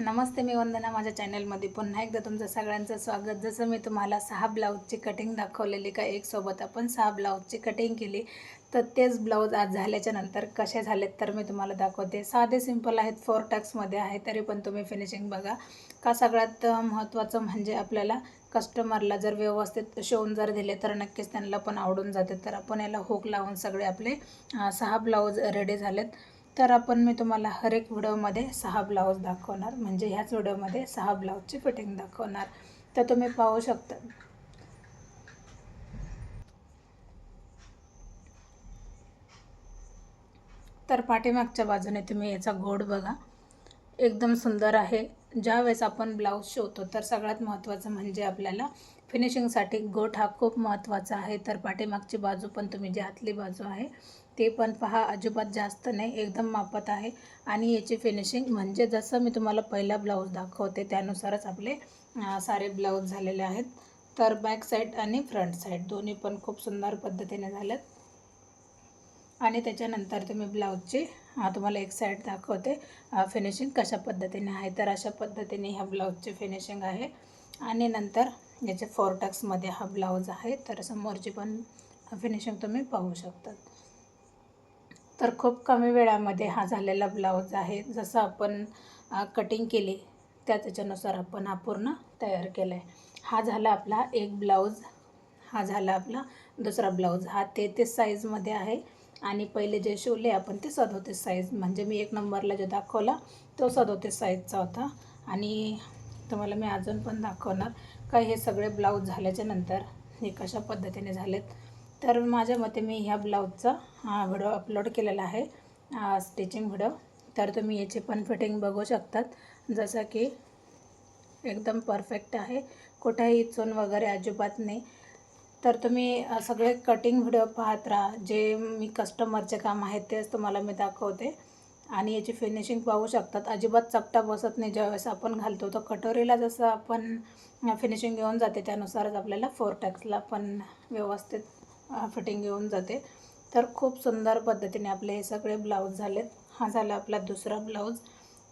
नमस्ते मी वंदना माझ्या चॅनलमध्ये पुन्हा एकदा तुमचं सगळ्यांचं स्वागत. जसं मी तुम्हाला सहा ब्लाऊजची कटिंग दाखवलेली का एक सोबत आपण सहा ब्लाऊजची कटिंग केली तर तेच ब्लाऊज आज झाल्याच्यानंतर कसे झालेत तर मी तुम्हाला दाखवते. साधे सिंपल आहेत फोर टॅक्समध्ये आहे तरी पण तुम्ही फिनिशिंग बघा. का सगळ्यात महत्त्वाचं म्हणजे आपल्याला कस्टमरला जर व्यवस्थित शिवून जर दिले तर नक्कीच त्यांना पण आवडून जाते. तर आपण याला हुक लावून सगळे आपले सहा ब्लाऊज रेडी झालेत. तर आपण मी तुम्हाला हर एक व्हिडिओमध्ये सहा ब्लाऊज दाखवणार. म्हणजे ह्याच व्हिडिओमध्ये सहा ब्लाऊजची फिटिंग दाखवणार. तर तुम्ही पाहू शकता. तर पाठीमागच्या बाजूने तुम्ही याचा गोड बघा. एकदम सुंदर आहे. ज्यावेळेस आपण ब्लाऊज शिवतो तर सगळ्यात महत्त्वाचं म्हणजे आपल्याला फिनिशिंगसाठी गोठ हा खूप महत्त्वाचा आहे. तर पाठीमागची बाजू पण तुम्ही जी आतली बाजू आहे ते पण पहा अजिबात जास्त नाही एकदम मापत आहे. आणि याची फिनिशिंग म्हणजे जसं मी तुम्हाला पहिला ब्लाऊज दाखवते त्यानुसारच आपले सारे ब्लाऊज झालेले आहेत. तर बॅक साईड आणि फ्रंट साईड दोन्ही पण खूप सुंदर पद्धतीने झालेत. आणि त्याच्यानंतर तुम्ही ब्लाऊजची तुम्हाला एक साईड दाखवते फिनिशिंग कशा पद्धतीने आहे. तर अशा पद्धतीने ह्या ब्लाऊजची फिनिशिंग आहे. आणि नंतर याचे फोर टक्समध्ये हा ब्लाऊज आहे. तर समोरची पण फिनिशिंग तुम्ही पाहू शकतात तर खूप कमी वेळामध्ये हा झालेला ब्लाऊज आहे. जसं आपण कटिंग केली त्या त्याच्यानुसार आपण हा पूर्ण तयार केला आहे हा झाला आपला एक ब्लाऊज. हा झाला आपला दुसरा ब्लाऊज. हा तेहतीस साईजमध्ये आहे आणि पहिले जे शिवले आपण ते सदोतीस साईज म्हणजे मी एक नंबरला जो दाखवला तो सदोतीस साईजचा होता. आणि तुम्हाला मी अजून पण दाखवणार का हे सगळे ब्लाऊज झाल्याच्यानंतर हे कशा पद्धतीने झालेत. तर माझ्या मते मी ह्या ब्लाऊजचा हा व्हिडिओ अपलोड केलेला आहे स्टिचिंग व्हिडिओ. तर तुम्ही याची पण फिटिंग बघू शकतात. जसं की एकदम परफेक्ट आहे. कुठेही चून वगैरे अजिबात नाही. तर तुम्ही सगळे कटिंग व्हिडिओ पाहत राहा. जे मी कस्टमरचे काम आहे तेच तुम्हाला मी दाखवते. आणि याची फिनिशिंग पाहू शकतात. अजिबात चपटा बसत नाही. ज्यावेळेस आपण घालतो तर कटोरीला जसं आपण फिनिशिंग घेऊन जाते त्यानुसारच आपल्याला फोर टॅक्सला पण व्यवस्थित फिटिंग येऊन जाते. तर खूप सुंदर पद्धतीने आपले हे सगळे ब्लाऊज झालेत. हा झाला आपला दुसरा ब्लाऊज.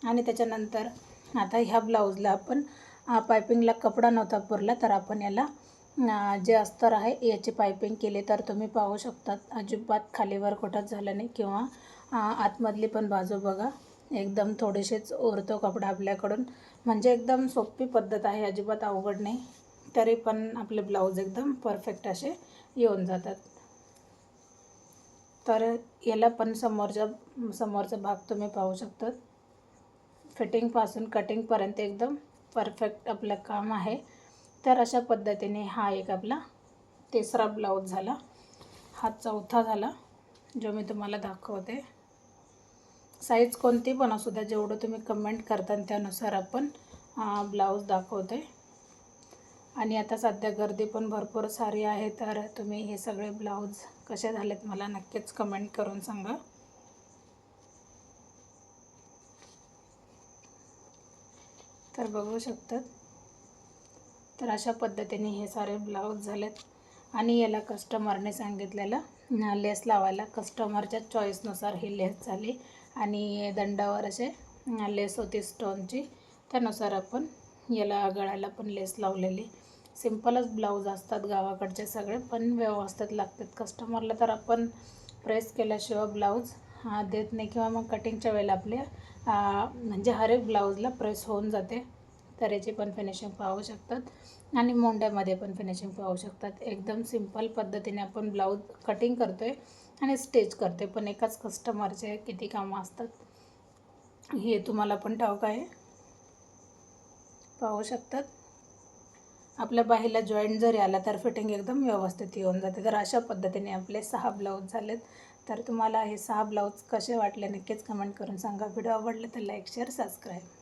आणि त्याच्यानंतर आता ह्या ब्लाऊजला आपण पायपिंगला कपडा नव्हता पुरला तर आपण याला जे अस्तर आहे याची पायपिंग केली. तर तुम्ही पाहू शकतात अजिबात खालीवर कुठंच झालं नाही. किंवा आतमधली पण बाजू बघा. एकदम थोडेसेच उरतो कपडा आपल्याकडून. म्हणजे एकदम सोपी पद्धत आहे. अजिबात अवघड नाही. तरी पण आपले ब्लाऊज एकदम परफेक्ट असे येऊन जातात. तर याला पण समोरच्या समोरचा भाग तुम्ही पाहू शकतात फिटिंगपासून कटिंगपर्यंत एकदम परफेक्ट आपलं काम आहे. तर अशा पद्धतीने हा एक आपला तिसरा ब्लाऊज झाला. हा चौथा झाला जो मी तुम्हाला दाखवते. साईज कोणती पण असू द्या जेवढं तुम्ही कमेंट करता त्यानुसार आपण ब्लाऊज दाखवते. आणि आता सध्या गर्दी पण भरपूर सारी आहे तर तुम्ही हे सगळे ब्लाऊज कसे झालेत मला नक्कीच कमेंट करून सांगा. तर बघू शकतात. तर अशा पद्धतीने हे सारे ब्लाऊज झालेत. आणि याला कस्टमरने सांगितलेलं लेस लावायला. कस्टमरच्या चॉईसनुसार ही लेस झाली. आणि दंडावर असे लेस होती स्टोनची. त्यानुसार आपण याला गळ्याला पण लेस लावलेली. सिम्पलच ब्लाऊज असतात गावाकडचे सगळे पण व्यवस्थित लागतात. कस्टमरला तर आपण प्रेस केल्याशिवाय ब्लाऊज हा देत नाही. किंवा मग कटिंगच्या वेळेला आपल्या म्हणजे हर एक ब्लाऊजला प्रेस होऊन जाते. तर याची पण फिनिशिंग पाहू शकतात. आणि मोंड्यामध्ये पण फिनिशिंग पाहू शकतात. एकदम सिंपल पद्धतीने आपण ब्लाऊज कटिंग करतो आहे आणि स्टिच करतो पण एकाच कस्टमरचे किती कामं असतात हे तुम्हाला पण ठाऊक आहे. पाहू शकतात. आपल्या बाहीला जॉईंट जरी आला तर फिटिंग एकदम व्यवस्थित येऊन जाते. तर अशा पद्धतीने आपले सहा ब्लाऊज झालेत. तर तुम्हाला हे सहा ब्लाऊज कसे वाटले नक्कीच कमेंट करून सांगा. व्हिडिओ आवडले तर लाईक शेअर सबस्क्राईब